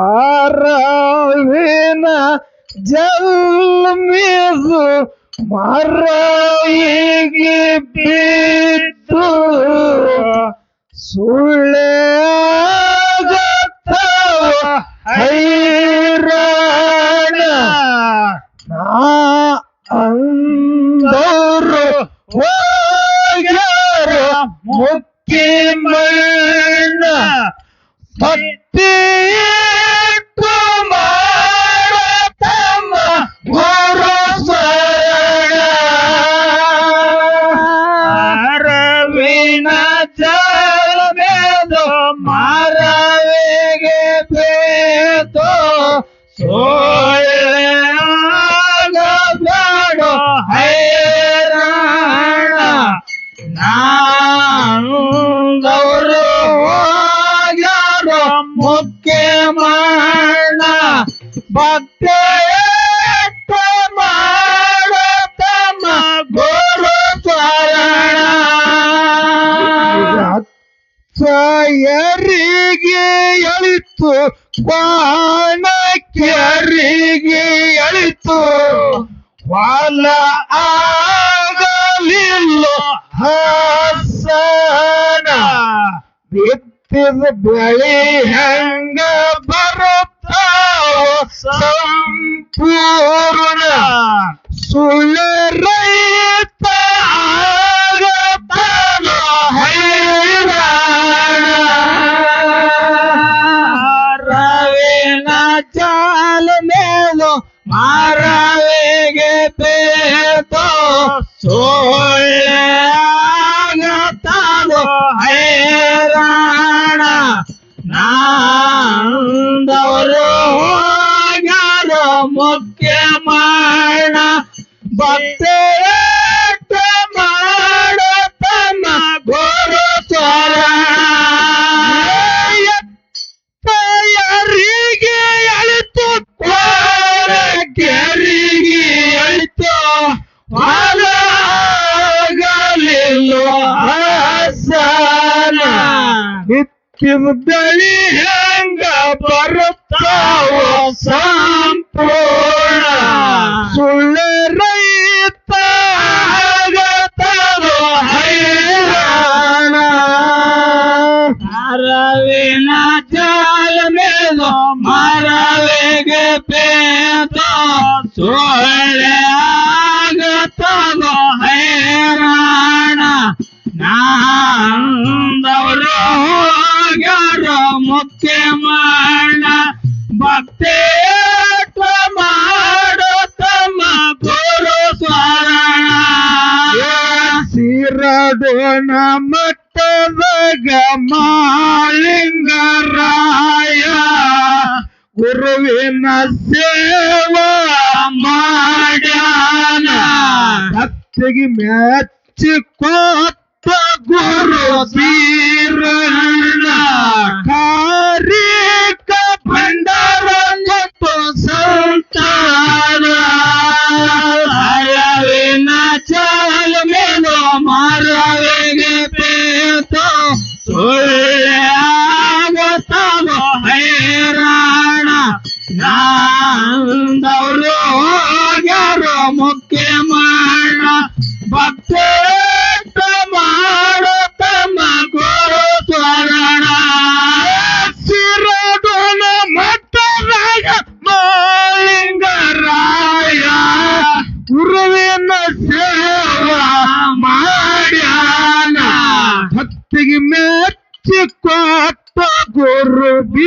ಆರವಿನ ಜಲ್ಮಿದು ಮರಯಿಗೆ ಬಿದ್ದು ಸುಳ್ಳೆ ಹೈರಾಣ. ನಾ ಭಕ್ತ ಮಾಡತಮ್ಮ ಗುರು ಸ್ವರಣ ಯರಿಗೆ ಎಳಿತು ಕ್ವಾಣಕ್ಯರಿಗೆ ಎಳಿತು ಹೊಲ ಆಗಲಿಲ್ಲ ಹಸನ ಬಿತ್ತಿದ ಬೆಳಿ Que não dali! ಗುರುವಿನ ಸೇವಾ ಮಾಡ್ಯಾನ. ಭಕ್ತಿಗೆ ಮೆಚ್ಚಿಕೊತ್ತ ಗುರು ಬೀರಣ್ಣ ಕಾರಿಕ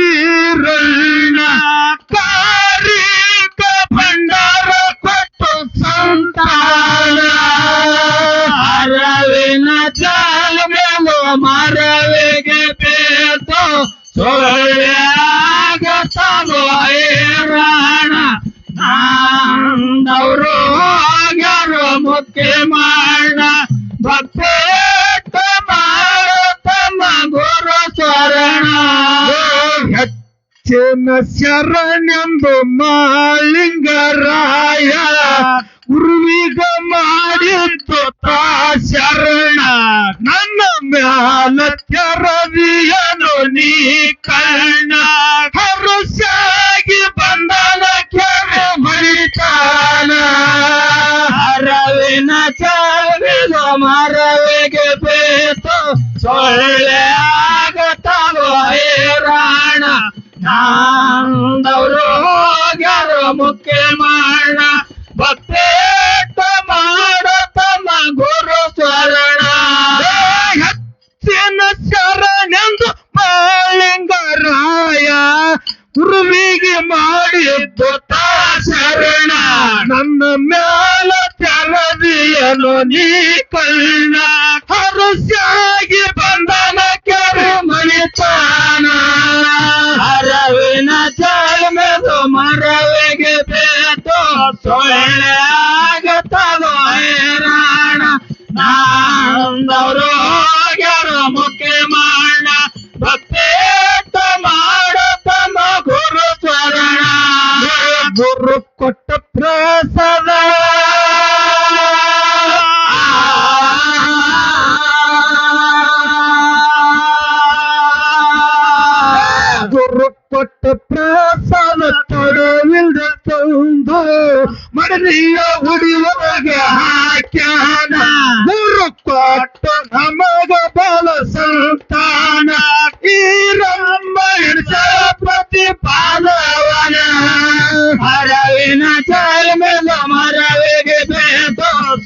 ಗುರು ಬೀರಣ್ಣ ಕಾರಿಕ ಭಂಡಾರ ಕೊಟ್ಟು ಸಂತಾನ. ಅರವಿನ ಜಾಲ ಮೇಲು ಮರವಿಗೆ ಬೇತು ಸೊಳ್ಳೆ ಆಗತಾನು ಹೈರಾಣ. ನಾಂದವರು ಹೋಗ್ಯಾರು ಮುಖ್ಯ ಮಾಡ ಭಕ್ತ ಹೆಚ್ಚಿನ ಶರಣೆಂದು ಮಾಳಿಂಗರಾಯ ಗುರುವಿಗ ಮಾಡಿತ್ತು ತಾ ಶರಣ. ನನ್ನ ಮ್ಯಾಲ ಚರವಿಯನು ನೀ ಕರ್ಣ.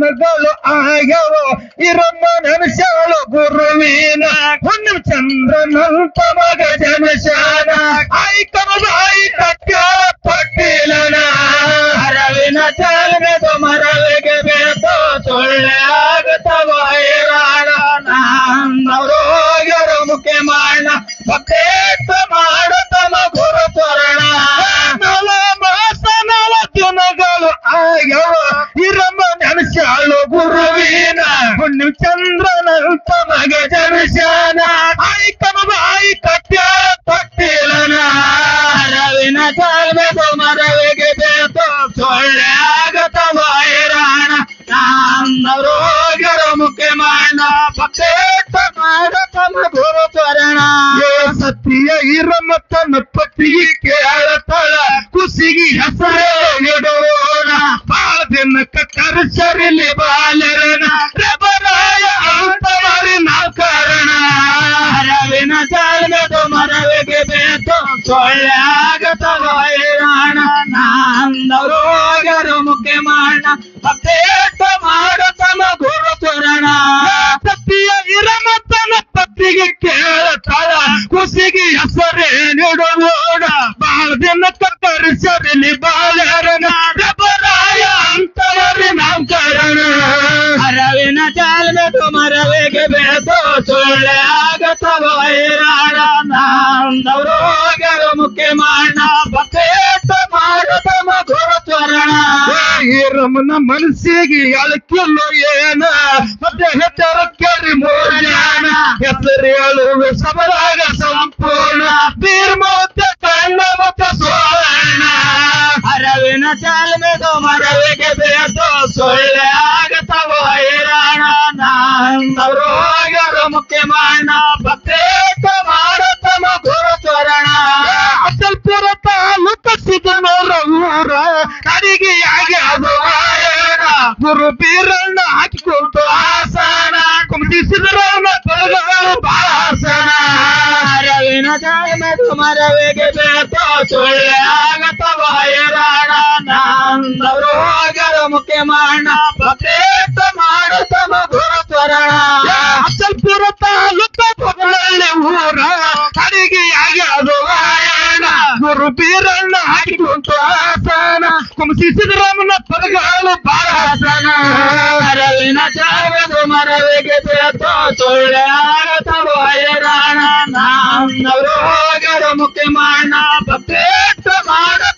ಮಗಳು ಆಗವೋ ಇರಮ್ಮನ ಶಾಲು ಗುರುವಿನ ಹುಣ್ಣು ಚಂದ್ರನಂತ ಮಗ ಜನಶಾನ ಆಯ್ತನ ಆಯ್ತ ಪಟ್ಟಿಲನ Lord táyà kó sígì yẹsẹ̀. ನಮ್ಮನ್ನ ಮನಸ್ಸಿಗೆ ಎಳಕಿಲ್ಲ ಏನ? ಮತ್ತೆ ಹೆಚ್ಚರ ಕೇಳಿ ಮೋಜಾನ ಹೆಸರು ಹೇಳುವ ಸಮರಾಗ ಸಂಪೂರ್ಣ. ಬೀರ್ಮೌತ ಕಣ್ಣಮತ ಸೋಣ ಅರವಿನ ಚಾಲನೆ ಮರವಿಗೆ ಬೇಸೋ ಸೊಳ್ಳೆ. ಮರವಿಗೆ ಬೇತೋ ಸುಳ್ಳ್ಯಾಗತವ ಹೈರಾಣಾನಂದ ರೋಗರ ಮುಖ್ಯ ಮಾಣ ಪ್ರತ್ಯೇಕ ಮಾಡುತ್ತ ಮಧುರ ತ್ವರಣ ಅಸಲ್ಪುರ ತಾಲೂಕ ಊರ como rompieran la aquí con como si cerramos la puerta a los para sana. Maradina chava, tomara de que te la toto, le a na, na, na, na, na, na, na, na, na, na,